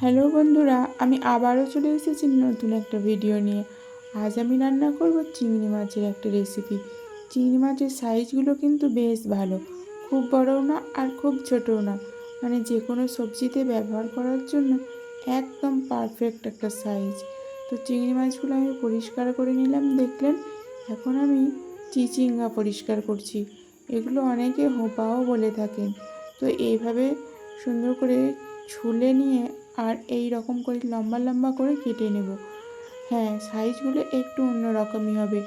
Hello বন্ধুরা, আমি আবারও চলে এসেছি নতুন একটা ভিডিও নিয়ে। আজ আমি রান্না করব চিংড়ি মাছের একটা রেসিপি চিংড়ি মাছের সাইজগুলো কিন্তু বেশ ভালো, খুব বড়ও না আর খুব ছোটও না। মানে যে কোনো সবজিতে ব্যবহার করার জন্য একদম পারফেক্ট একটা সাইজ তো চিংড়ি মাছগুলো আমি পরিষ্কার করে নিলাম, দেখলেন? এখন আমি চিচিঙ্গা পরিষ্কার করছি। এগুলো অনেকে হোপাও বলে থাকেন। তো এইভাবে সুন্দর করে ছুলে নিয়ে আর এই রকম করে লম্বা লম্বা করে কেটে নেব। হ্যাঁ সাইজগুলো একটু অন্যরকমই হবে।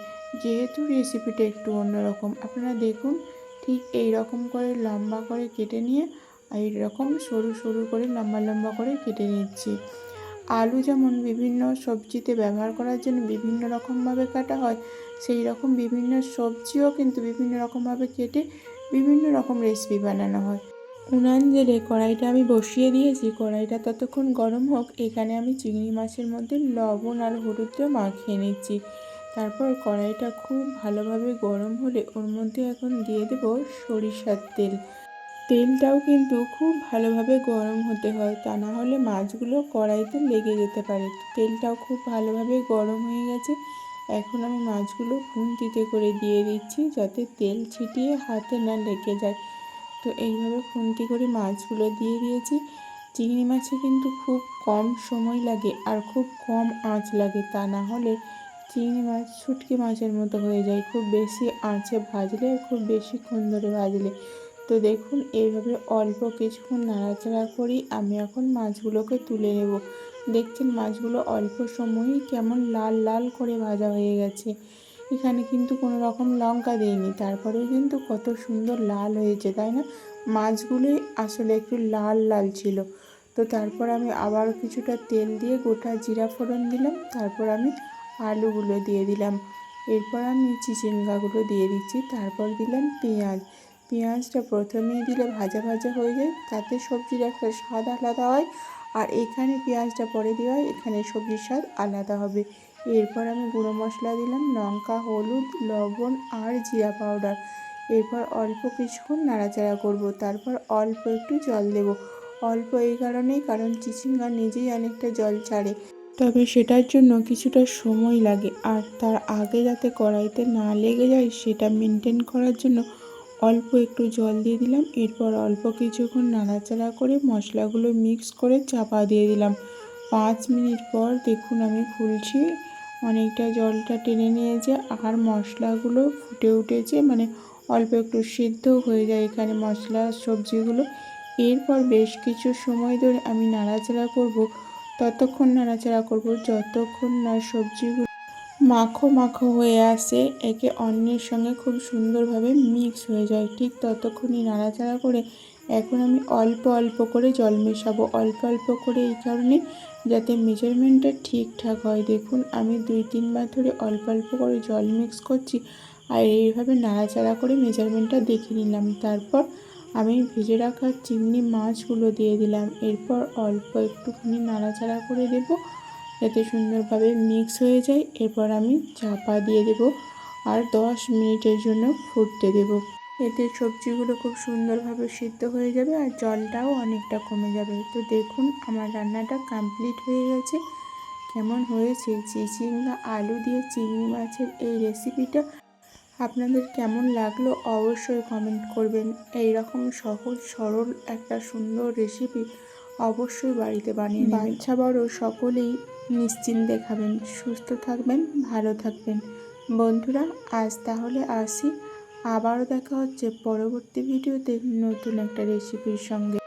যেহেতু রেসিপিটা একটু অন্যরকম। আপনারা দেখুন, ঠিক এই রকম করে লম্বা করে কেটে নিয়ে এই রকম সরু সরু করে লম্বা লম্বা করে কেটে নিচ্ছি। আলু যেমন বিভিন্ন সবজিতে ব্যবহার করার জন্য বিভিন্ন রকমভাবে কাটা হয় সেই রকম বিভিন্ন সবজিও কিন্তু বিভিন্ন রকমভাবে কেটে বিভিন্ন রকম রেসিপি বানানো হয়। উনান জেলে কড়াইটা আমি বসিয়ে দিয়েছি, কড়াইটা ততক্ষণ গরম হোক, এখানে আমি চিংড়ি মাছের মধ্যে লবণ আর হলুদ দিয়ে মাখিয়ে নিচ্ছি। তারপর কড়াইটা খুব ভালোভাবে গরম হলে ওর মধ্যে এখন দিয়ে দেব সরিষার তেল। তেলটাও কিন্তু খুব ভালোভাবে গরম হতে হয়, তা না হলে মাছগুলো কড়াইতে লেগে যেতে পারে। তেলটাও খুব ভালোভাবে গরম হয়ে গেছে, এখন আমি মাছগুলো খুন্তিতে করে দিয়ে দিচ্ছি যাতে তেল ছিটিয়ে হাতে না লেগে যায়। তো এইভাবে খুন্তি করে মাছগুলো দিয়ে দিয়েছি। চিংড়ি মাছে কিন্তু খুব কম সময় লাগে আর খুব কম আঁচ লাগে। তা না হলে চিংড়ি মাছ ছুটকি মাছের মতো হয়ে যায়। খুব বেশি আঁচে ভাজলে, খুব বেশিক্ষণ ধরে ভাজলে। তো দেখুন, এইভাবে অল্প কিছুক্ষণ নাড়াচাড়া করি, আমি এখন মাছগুলোকে তুলে নেব। দেখছেন, মাছগুলো অল্প সময়ই কেমন লাল লাল করে ভাজা হয়ে গেছে। এখানে কিন্তু কোনো রকম লঙ্কা দিইনি তারপরেও কিন্তু কত সুন্দর লাল হয়েছে, তাই না? মাছগুলোই আসলে একটু লাল লাল ছিল। তো তারপর আমি আবার কিছুটা তেল দিয়ে গোটা জিরা ফোড়ন দিলাম। তারপর আমি আলুগুলো দিয়ে দিলাম। এরপর আমি চিচিঙ্গাগুলো দিয়ে দিচ্ছি। তারপর দিলাম পেঁয়াজ। পেঁয়াজটা প্রথমেই দিলে ভাজা ভাজা হয়ে যায়। তাতে সবজির একটা স্বাদ আলাদা হয়। আর এখানে পেঁয়াজটা পরে দেওয়া এখানে সবজির স্বাদ আলাদা হবে। এরপর আমি গুঁড়ো মশলা দিলাম, লঙ্কা, হলুদ, লবণ আর জিরা পাউডার। এরপর অল্প কিছুক্ষণ নাড়াচাড়া করব, তারপর অল্প একটু জল দেব। অল্প এই কারণেই, কারণ চিচিঙ্গা নিজেই অনেকটা জল ছাড়ে। তবে সেটার জন্য কিছুটা সময় লাগে, আর তার আগে যাতে কড়াইতে না লেগে যায়, সেটা মেনটেন করার জন্য অল্প একটু জল দিয়ে দিলাম। এরপর অল্প কিছুক্ষণ নাড়াচাড়া করে মশলাগুলো মিক্স করে চাপা দিয়ে দিলাম। পাঁচ মিনিট পর দেখুন আমি খুলছি অনেকটা জলটা টেনে নিয়েছে আর মশলাগুলো ফুটে উঠেছে। মানে অল্প একটু সিদ্ধ হয়ে যায় এখানে মশলা, সবজিগুলো। এরপর বেশ কিছু সময় ধরে আমি নাড়াচাড়া করব। ততক্ষণ নাড়াচাড়া করব, যতক্ষণ না সবজিগুলো মাখো মাখো হয়ে আসে, একে অন্যের সঙ্গে খুব সুন্দরভাবে মিক্স হয়ে যায়। ঠিক ততক্ষণই নাড়াচাড়া করে এখন আমি অল্প অল্প করে জল মেশাবো, অল্প অল্প করে এই কারণে যাতে মেজারমেন্টটা ঠিকঠাক হয়। দেখুন, আমি দুই, তিনবার ধরে অল্প অল্প করে জল মিক্স করছি আর এইভাবে নাড়াচাড়া করে মেজারমেন্টটা দেখে নিলাম। তারপর আমি ভেজে রাখা চিংড়ি মাছগুলো দিয়ে দিলাম। এরপর অল্প একটুখানি নাড়াচাড়া করে দেব যাতে সুন্দরভাবে মিক্স হয়ে যায়। এরপর আমি চাপা দিয়ে দেব আর দশ মিনিটের জন্য ফুটতে দেব। এতে সবজিগুলো খুব সুন্দরভাবে সিদ্ধ হয়ে যাবে আর জলটাও অনেকটা কমে যাবে। তো দেখুন, আমার রান্নাটা কমপ্লিট হয়ে গেছে। কেমন হয়েছে? চিচিঙ্গা, আলু দিয়ে চিংড়ি মাছের এই রেসিপিটা আপনাদের কেমন লাগল অবশ্যই কমেন্ট করবেন। এই রকম সহজ, সরল একটা সুন্দর রেসিপি অবশ্যই বাড়িতে বানিয়ে বাচ্চা বড় সকলেই নিশ্চিন্তে খাবেন। সুস্থ থাকবেন, ভালো থাকবেন। বন্ধুরা, আজ তাহলে আসি। আবারও দেখা হচ্ছে পরবর্তী ভিডিওতে নতুন একটা রেসিপির সঙ্গে।